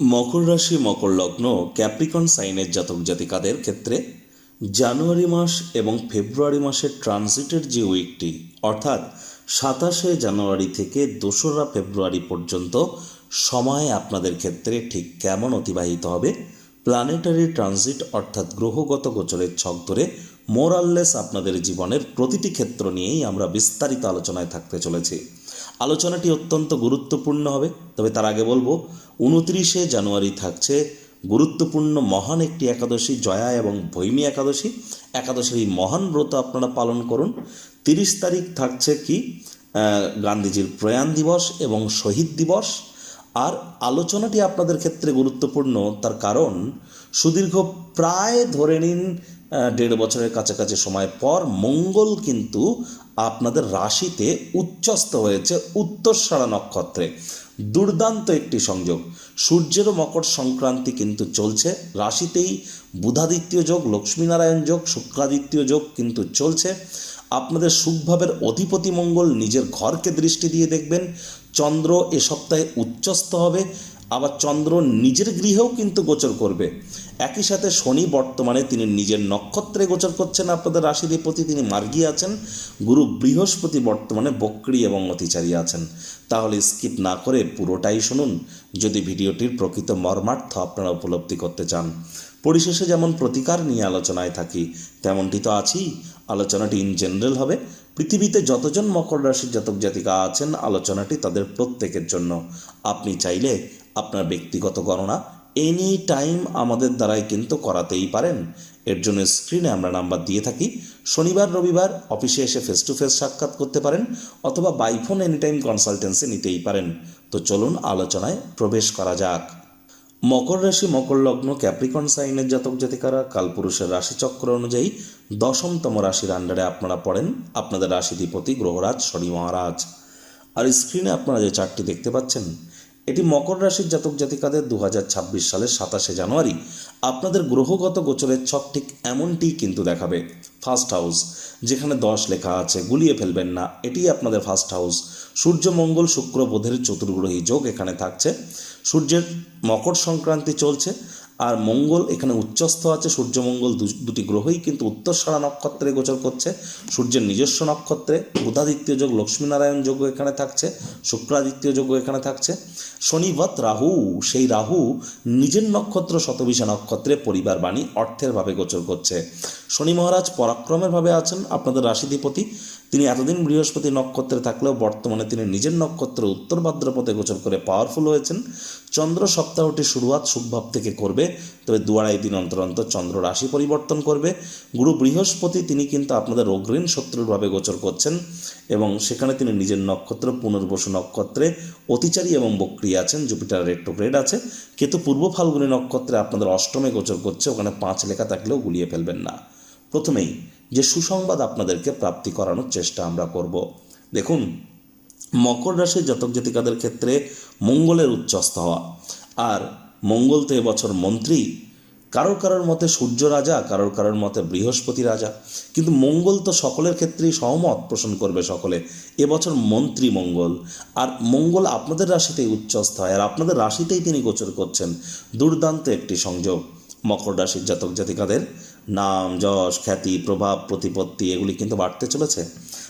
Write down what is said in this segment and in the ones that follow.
মকর রাশি, মকর লগ্ন, ক্যাপ্রিকন সাইনের জাতক জাতিকাদের ক্ষেত্রে জানুয়ারি মাস এবং ফেব্রুয়ারি মাসের ট্রানজিটের যে উইকটি, অর্থাৎ সাতাশে জানুয়ারি থেকে দোসরা ফেব্রুয়ারি পর্যন্ত সময় আপনাদের ক্ষেত্রে ঠিক কেমন অতিবাহিত হবে? প্ল্যানেটারি ট্রানজিট, অর্থাৎ গ্রহগত গোচরের ছক ধরে মোরাললেস আপনাদের জীবনের প্রতিটি ক্ষেত্র নিয়েই আমরা বিস্তারিত আলোচনায় থাকতে চলেছি। আলোচনাটি অত্যন্ত গুরুত্বপূর্ণ হবে। তবে তার আগে বলব, উনত্রিশে জানুয়ারি থাকছে গুরুত্বপূর্ণ মহান একটি একাদশী, জয়া এবং ভৈমী একাদশী। একাদশীর এই মহান ব্রত আপনারা পালন করুন। তিরিশ তারিখ থাকছে কি? গান্ধীজির প্রয়াণ দিবস এবং শহীদ দিবস। আর আলোচনাটি আপনাদের ক্ষেত্রে গুরুত্বপূর্ণ, তার কারণ সুদীর্ঘ প্রায় ধরে নিন দেড় বছরের কাছাকাছি সময় পর মঙ্গল কিন্তু আপনাদের রাশিতে উচ্চস্থ হয়েছে উত্তরসারা নক্ষত্রে। দুর্দান্ত একটি সংযোগ। সূর্যেরও মকর সংক্রান্তি কিন্তু চলছে। রাশিতেই বুধাদিত্য যোগ, লক্ষ্মীনারায়ণ যোগ শুক্রাদিত্য যোগ কিন্তু চলছে। আপনাদের সুখভাবের অধিপতি মঙ্গল নিজের ঘরকে দৃষ্টি দিয়ে দেখবেন। চন্দ্র এ সপ্তাহে উচ্চস্থ হবে। আবার চন্দ্র নিজের গৃহেও কিন্তু গোচর করবে। একই সাথে শনি বর্তমানে তিনি নিজের নক্ষত্রে গোচর করছেন আপনাদের রাশিধিপতি তিনি মার্গী আছেন। গুরু বৃহস্পতি বর্তমানে বক্রী এবং অতিচারী আছেন। তাহলে স্কিপ না করে পুরোটাই শুনুন। যদি ভিডিওটির প্রকৃত মর্মার্থ আপনারা উপলব্ধি করতে চান। পরিশেষে যেমন প্রতিকার নিয়ে আলোচনায় থাকি, তেমনটি তো আছেই। আলোচনাটি ইন জেনারেল হবে। পৃথিবীতে যতজন মকর রাশির জাতক জাতিকা আছেন, আলোচনাটি তাদের প্রত্যেকের জন্য। আপনি চাইলে আপনার ব্যক্তিগত গণনা এনি টাইম আমাদের দ্বারাই কিন্তু করাতেই পারেন। এর জন্য স্ক্রিনে আমরা নাম্বার দিয়ে থাকি। শনিবার, রবিবার অফিসে এসে ফেস টু ফেস সাক্ষাৎ করতে পারেন অথবা বাইফোন এনি টাইম কনসালটেন্সি নিতেই পারেন। তো চলুন আলোচনায় প্রবেশ করা যাক। মকর রাশি, মকর লগ্ন ক্যাপ্রিকন সাইনের জাতক জাতিকারা কালপুরুষের রাশিচক্র অনুযায়ী দশমতম রাশির আন্ডারে আপনারা পড়েন। আপনাদের রাশিধিপতি গ্রহরাজ, শনি মহারাজ। আর স্ক্রিনে আপনারা যে চারটি দেখতে পাচ্ছেন এটি মকর রাশির জাতক জাতিকাদের দু হাজার ছাব্বিশ সালের সাতাশে জানুয়ারি। আপনাদের গ্রহগত গোচরের ছক ঠিক এমনটি কিন্তু দেখাবে। ফার্স্ট হাউস যেখানে দশ লেখা আছে, গুলিয়ে ফেলবেন না। এটি আপনাদের ফার্স্ট হাউস সূর্য, মঙ্গল, শুক্র, বোধের চতুর্গ্রহী যোগ এখানে থাকছে। সূর্যের মকর সংক্রান্তি চলছে। আর মঙ্গল এখানে উচ্চস্থ আছে, সূর্যমঙ্গল দুটি গ্রহই কিন্তু উত্তরসারা নক্ষত্রে গোচর করছে, সূর্যের নিজস্ব নক্ষত্রে বুধাদিত্য যোগ, লক্ষ্মীনারায়ণ যোগ এখানে থাকছে শুক্রাদিত্য যোগ এখানে থাকছে শনিবত রাহু, সেই রাহু নিজের নক্ষত্র শতবিশা নক্ষত্রে পরিবার বাণী অর্থের ভাবে গোচর করছে। শনি মহারাজ পরাক্রমের ভাবে আছেন, আপনাদের রাশিধিপতি তিনি এতদিন বৃহস্পতি নক্ষত্রে থাকলেও বর্তমানে তিনি নিজের নক্ষত্র উত্তর ভাদ্রপদে গোচর করে পাওয়ারফুল হয়েছেন। চন্দ্র সপ্তাহটি শুরুয়াত সুখভাব থেকে করবে, তবে দু আড়াই দিন অন্তর অন্তর চন্দ্র রাশি পরিবর্তন করবে। গুরু বৃহস্পতি তিনি কিন্তু আপনাদের অগ্রীণ শত্রুরভাবে গোচর করছেন এবং সেখানে তিনি নিজের নক্ষত্র পুনর্বসু নক্ষত্রে অতিচারী এবং বক্রি আছেন, জুপিটার রেট্রোগ্রেড আছে। কিন্তু পূর্ব ফাল্গুনী নক্ষত্রে আপনাদের অষ্টমে গোচর করছে, ওখানে পাঁচ লেখা থাকলেও গুলিয়ে ফেলবেন না। প্রথমেই যে সুসংবাদ আপনাদেরকে প্রাপ্তি করানোর চেষ্টা আমরা করব। দেখুন, মকর রাশির জাতক জাতিকাদের ক্ষেত্রে মঙ্গলের উচ্চস্থ হওয়া। আর মঙ্গল তো এবছর মন্ত্রী। কারোর কারোর মতে সূর্য রাজা, কারোর কারোর মতে বৃহস্পতি রাজা। কিন্তু মঙ্গল তো সকলের ক্ষেত্রেই সহমত পোষণ করবে সকলে। এবছর মন্ত্রী মঙ্গল। আর মঙ্গল আপনাদের রাশিতেই উচ্চস্থ। হয় আর আপনাদের রাশিতেই তিনি গোচর করছেন। দুর্দান্ত একটি সংযোগ মকর রাশির জাতক জাতিকাদের। নাম, যশ, খ্যাতি, প্রভাব, প্রতিপত্তি এগুলি কিন্তু বাড়তে চলেছে।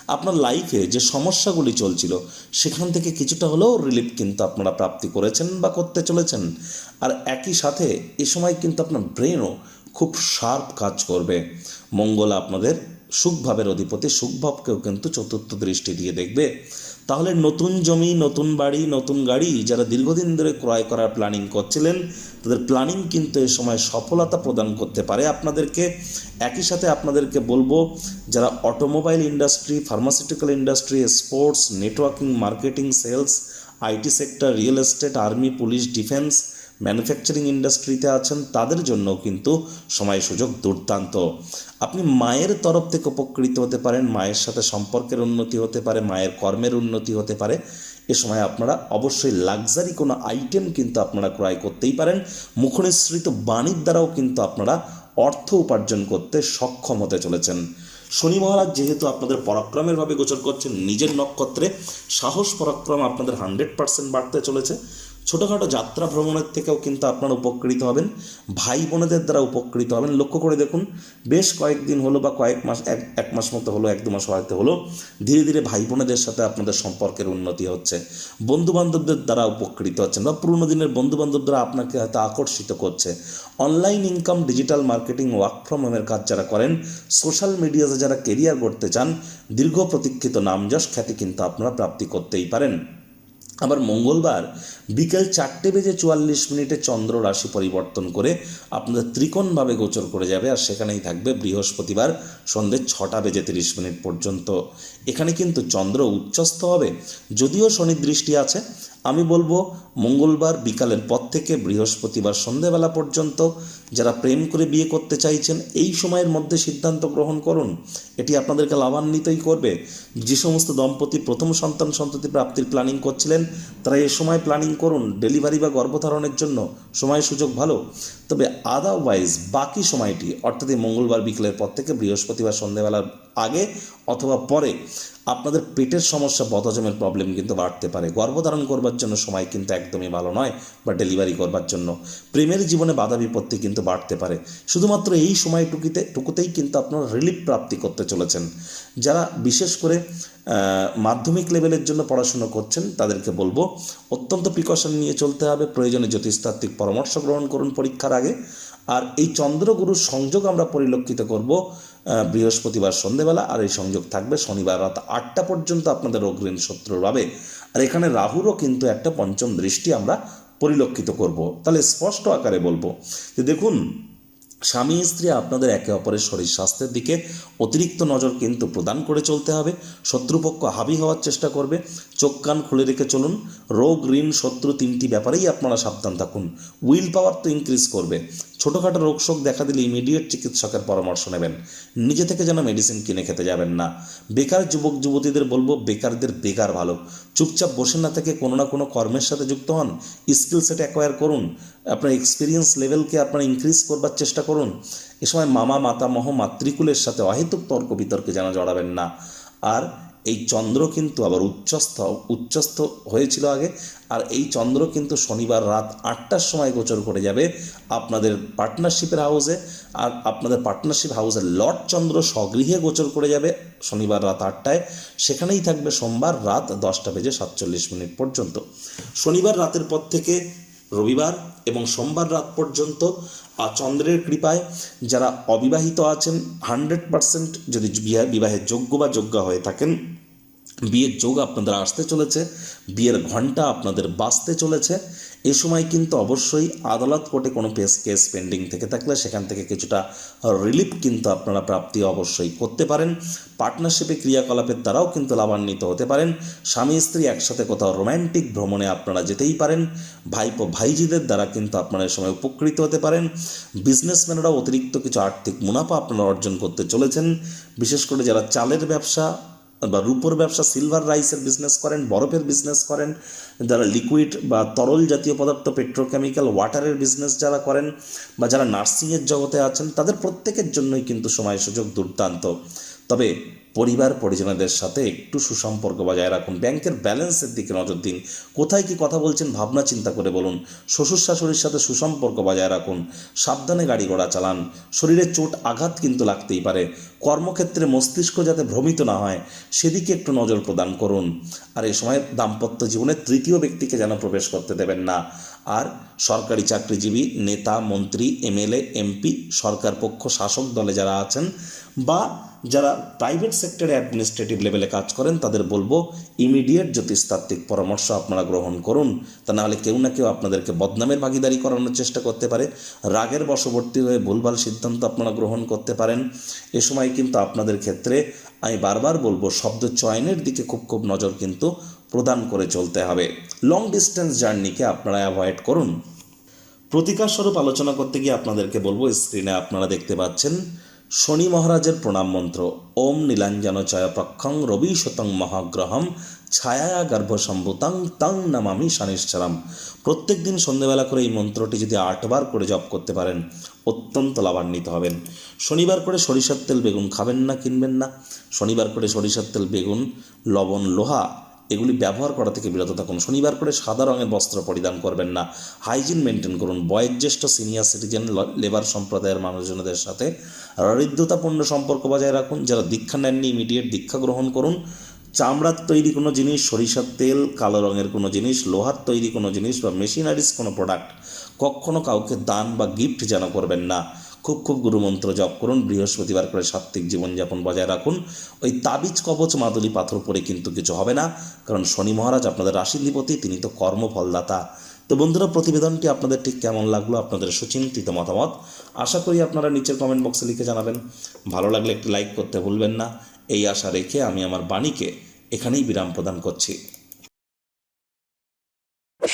আপনার লাইফে যে সমস্যাগুলি চলছিল, সেখান থেকে কিছুটা হলেও রিলিফ কিন্তু আপনারা প্রাপ্তি করেছেন বা করতে চলেছেন। আর একই সাথে এ সময় কিন্তু আপনার ব্রেনও খুব শার্প কাজ করবে। মঙ্গল আপনাদের সুখভাবের অধিপতি, সুখভাবকেও কিন্তু চতুর্থ দৃষ্টি দিয়ে দেখবে। তাহলে নতুন জমি, নতুন বাড়ি, নতুন গাড়ি যারা দীর্ঘদিন ধরে ক্রয় করার প্ল্যানিং করছিলেন তাদের প্ল্যানিং কিন্তু এ সময় সফলতা প্রদান করতে পারে। আপনাদেরকে একই সাথে আপনাদেরকে বলব, যারা automobile industry pharmaceutical industry sports networking marketing sales IT sector real estate army police defence manufacturing ইন্ডাস্ট্রিতে আছেন, তাদের জন্য কিন্তু সময় সুযোগ দুর্দান্ত। আপনি মায়ের তরফ থেকে উপকৃত হতে পারেন, মায়ের সাথে সম্পর্কের উন্নতি হতে পারে, মায়ের কর্মের উন্নতি হতে পারে। এ সময় আপনারা অবশ্যই লাক্সারি কোনো আইটেম কিন্তু আপনারা ক্রয় করতেই পারেন। মুখনিসৃত বাণীর দ্বারাও কিন্তু আপনারা অর্থ উপার্জন করতে সক্ষম হতে চলেছেন। শনি মহারাজ যেহেতু আপনাদের পরাক্রমেরভাবে গোচর করছেন, নিজের নক্ষত্রে সাহস পরাক্রম আপনাদের হান্ড্রেড পার্সেন্ট বাড়তে চলেছে। ছোটোখাটো যাত্রা ভ্রমণের থেকেও কিন্তু আপনারা উপকৃত হবেন, ভাই বোনেদের দ্বারা উপকৃত হবেন। লক্ষ্য করে দেখুন, বেশ কয়েকদিন হলো বা কয়েক মাস, এক এক মাস মতো হলো, এক দু মাস হয়তো হলো, ধীরে ধীরে ভাই বোনেদের সাথে আপনাদের সম্পর্কের উন্নতি হচ্ছে। বন্ধু বান্ধবদের দ্বারা উপকৃত হচ্ছেন বা পুরোনো দিনের বন্ধু বান্ধব দ্বারা আপনাকে হয়তো আকর্ষিত করছে। Online income, digital marketing, work from হোমের কাজ যারা করেন, সোশ্যাল মিডিয়াতে যারা কেরিয়ার করতে চান, দীর্ঘ প্রতীক্ষিত নামযশ খ্যাতি কিন্তু আপনারা প্রাপ্তি করতেই পারেন। আবার মঙ্গলবার বিকেল চারটে বেজে চুয়াল্লিশ মিনিটে চন্দ্র রাশি পরিবর্তন করে আপনাদের ত্রিকোণভাবে গোচর করে যাবে আর সেখানেই থাকবে বৃহস্পতিবার সন্ধ্যে ছটা বেজে তিরিশ মিনিট পর্যন্ত। এখানে কিন্তু চন্দ্র উচ্চস্থ হবে। যদিও শনি দৃষ্টি আছে, আমি বলব মঙ্গলবার বিকালের পর থেকে বৃহস্পতিবার সন্ধেবেলা পর্যন্ত যারা প্রেম করে বিয়ে করতে চাইছেন, এই সময়ের মধ্যে সিদ্ধান্ত গ্রহণ করুন। এটি আপনাদেরকে লাভান্বিতই করবে। যে সমস্ত দম্পতি প্রথম সন্তান সন্ততি প্রাপ্তির প্ল্যানিং করছিলেন, তারা এ সময় প্ল্যানিং করুন। ডেলিভারি বা গর্ভধারণের জন্য সময় সুযোগ ভালো। তবে আদারওয়াইজ বাকি সময়টি, অর্থাৎ এই মঙ্গলবার বিকেলের পর থেকে বৃহস্পতিবার সন্ধেবেলার আগে অথবা পরে আপনাদের পেটের সমস্যা, বদহজমের প্রবলেম কিন্তু বাড়তে পারে। গর্ভধারণ করবার জন্য সময় কিন্তু একদমই ভালো নয় বা ডেলিভারি করবার জন্য। প্রেমের জীবনে বাধা বিপত্তি কিন্তু বাড়তে পারে। শুধুমাত্র এই সময়টুকুতে, টুকুতেই কিন্তু আপনারা রিলিফ প্রাপ্তি করতে চলেছেন। যারা বিশেষ করে মাধ্যমিক লেভেলের জন্য পড়াশুনো করছেন, তাদেরকে বলব, অত্যন্ত প্রিকশন নিয়ে চলতে হবে। প্রয়োজনে জ্যোতিষতাত্ত্বিক পরামর্শ গ্রহণ করুন পরীক্ষার আগে। আর এই চন্দ্রগুরুর সংযোগ আমরা পরিলক্ষিত করব বৃহস্পতিবার সন্ধেবেলা, আর এই সংযোগ থাকবে শনিবার রাত আটটা পর্যন্ত আপনাদের অগ্রিম শত্রুর পাবে আর এখানে রাহুরও কিন্তু একটা পঞ্চম দৃষ্টি আমরা পরিলক্ষিত করব। তাহলে স্পষ্ট আকারে বলব যে দেখুন স্বামী স্ত্রী আপনাদের একে অপরের শরীর স্বাস্থ্যের দিকে অতিরিক্ত নজর কিন্তু প্রদান করে চলতে হবে। শত্রুপক্ষ হাবি হওয়ার চেষ্টা করবে। চোখ কান খুলে রেখে চলুন। রোগ, ঋণ, শত্রু তিনটি ব্যাপারেই আপনারা সাবধান থাকুন। উইল পাওয়ার তো ইনক্রিজ করবে। ছোটোখাটো রোগ শোক দেখা দিলে ইমিডিয়েট চিকিৎসকের পরামর্শ নেবেন। নিজে থেকে যেন মেডিসিন কিনে খেতে যাবেন না। বেকার যুবক, যুবতীদের বলব, বেকারদের বেকার ভালো। চুপচাপ বসে না থেকে কোনো না কোনো কর্মের সাথে যুক্ত হন। স্কিল সেট অ্যাকোয়ার করুন। আপনার এক্সপিরিয়েন্স লেভেলকে আপনার ইনক্রিজ করবার চেষ্টা করুন। এ সময় মামা, মাতামহ, মাতৃকুলের সাথে অহেতুক তর্ক বিতর্কে যেন জড়াবেন না। আর এই চন্দ্র কিন্তু আবার উচ্চস্থ উচ্চস্থ হয়েছিল আগে, আর এই চন্দ্র কিন্তু শনিবার রাত আটটার সময় গোচর করে যাবে আপনাদের পার্টনারশিপের হাউসে আর আপনাদের পার্টনারশিপ হাউসের লর্ড চন্দ্র স্বগৃহে গোচর করে যাবে শনিবার রাত আটটায়। সেখানেই থাকবে সোমবার রাত দশটা বেজে সাতচল্লিশ মিনিট পর্যন্ত। শনিবার রাতের পর থেকে রবিবার এবং সোমবার রাত পর্যন্ত আর চন্দ্রের কৃপায় যারা অবিবাহিত আছেন হান্ড্রেড পারসেন্ট যদি বিবাহের যোগ্য বা যোগ্যা হয়ে থাকেন বিয়ের যোগ আপনাদের আসতে চলেছে, বিয়ের ঘণ্টা আপনাদের বাঁচতে চলেছে। এ সময় কিন্তু অবশ্যই আদালত কোর্টে কোনো পেস কেস পেন্ডিং থেকে থাকলে সেখান থেকে কিছুটা রিলিফ কিন্তু আপনারা প্রাপ্তি অবশ্যই করতে পারেন। পার্টনারশিপে ক্রিয়াকলাপের দ্বারাও কিন্তু লাভান্বিত হতে পারেন। স্বামী স্ত্রী একসাথে কোথাও রোম্যান্টিক ভ্রমণে আপনারা যেতেই পারেন। ভাইপো ভাইজিদের দ্বারা কিন্তু আপনারা এ সময় উপকৃত হতে পারেন। বিজনেসম্যানরাও অতিরিক্ত কিছু আর্থিক মুনাফা আপনারা অর্জন করতে চলেছেন। বিশেষ করে যারা চালের ব্যবসা বা রূপোর ব্যবসা সিলভার রাইসের বিজনেস করেন, বরফের বিজনেস করেন, যারা লিকুইড বা তরল জাতীয় পদার্থ পেট্রোকেমিক্যাল ওয়াটারের বিজনেস যারা করেন বা যারা নার্সিংয়ের জগতে আছেন, তাদের প্রত্যেকের জন্যই কিন্তু সময় সুযোগ দুর্দান্ত। তবে পরিবার পরিজনদের সাথে একটু সুসম্পর্ক বজায় রাখুন। ব্যাংকের ব্যালেন্সের দিকে নজর দিন। কোথায় কি কথা বলছেন ভাবনা চিন্তা করে বলুন। শ্বশুর শাশুড়ির সাথে সুসম্পর্ক বজায় রাখুন। সাবধানে গাড়ি ঘোড়া চালান। শরীরে চোট আঘাত কিন্তু লাগতেই পারে। কর্মক্ষেত্রে মস্তিষ্ক যাতে ভ্রমিত না হয়, সেদিকে একটু নজর প্রদান করুন। আর এই সময় দাম্পত্য জীবনে তৃতীয় ব্যক্তিকে যেন প্রবেশ করতে দেবেন না। আর সরকারি চাকরিজীবী, নেতা, মন্ত্রী, এমএলএ, এমপি, সরকার পক্ষ, শাসক দলে যারা আছেন বা যারা প্রাইভেট সেক্টরে অ্যাডমিনিস্ট্রেটিভ লেভেলে কাজ করেন, তাদের বলব ইমিডিয়েট জ্যোতিষতাত্ত্বিক পরামর্শ আপনারা গ্রহণ করুন। তা নাহলে কেউ না কেউ আপনাদেরকে বদনামের ভাগিদারি করানোর চেষ্টা করতে পারে। রাগের বশবর্তী হয়ে ভুলভাল সিদ্ধান্ত আপনারা গ্রহণ করতে পারেন। এ সময় কিন্তু আপনাদের ক্ষেত্রে আমি বারবার বলব, শব্দ চয়নের দিকে খুব খুব নজর কিন্তু প্রদান করে চলতে হবে। লং ডিস্টেন্স জার্নিকে আপনারা অ্যাভয়েড করুন। প্রতিকার স্বরূপ আলোচনা করতে গিয়ে আপনাদেরকে বলব স্ক্রিনে আপনারা দেখতে পাচ্ছেন শনি মহারাজের প্রণাম মন্ত্র, ওম নীলাঞ্জন চয় প্রক্ষং রবি শতং মহাগ্রহম ছায়া গর্ভসম্ভুতাং তং নামামি শানিশ্চরম। প্রত্যেক দিন সন্ধ্যেবেলা করে এই মন্ত্রটি যদি আটবার করে জপ করতে পারেন, অত্যন্ত লাভান্বিত হবেন। শনিবার করে সরিষার তেল বেগুন খাবেন না, কিনবেন না। শনিবার করে সরিষার তেল বেগুন, লবণ, লোহা এগুলি ব্যবহার করা থেকে বিরত থাকুন। শনিবার করে সাদা রঙের বস্ত্র পরিধান করবেন না। হাইজিন মেনটেন করুন। বয়োজ্যেষ্ঠ সিনিয়র সিটিজেন লেবার সম্প্রদায়ের মানুষজনদের সাথে হৃদ্যতাপূর্ণ সম্পর্ক বজায় রাখুন। যারা দীক্ষা নেননি, ইমিডিয়েট দীক্ষা গ্রহণ করুন। চামড়ার তৈরি কোনো জিনিস, সরিষার তেল, কালো রঙের কোনো জিনিস, লোহার তৈরি কোনো জিনিস বা মেশিনারিজ কোনো প্রোডাক্ট কখনো কাউকে দান বা গিফট যেন করবেন না। খুব খুব গুরুমন্ত্র জপ করুন, বৃহস্পতিবার করে সাত্ত্বিক জীবনযাপন বজায় রাখুন। ওই তাবিজ কবচ মাদুলি পাথর পরে কিন্তু কিছু হবে না, কারণ শনি মহারাজ আপনাদের রাশিধিপতি, তিনি তো কর্মফলদাতা। তো বন্ধুরা, প্রতিবেদনটি আপনাদের ঠিক কেমন লাগল, আপনাদের সুচিন্তিত মতামত, আশা করি আপনারা নিচের কমেন্ট বক্সে লিখে জানাবেন। ভালো লাগলে একটি লাইক করতে ভুলবেন না, এই আশা রেখে আমি আমার বাণীকে এখানেই বিরাম প্রদান করছি।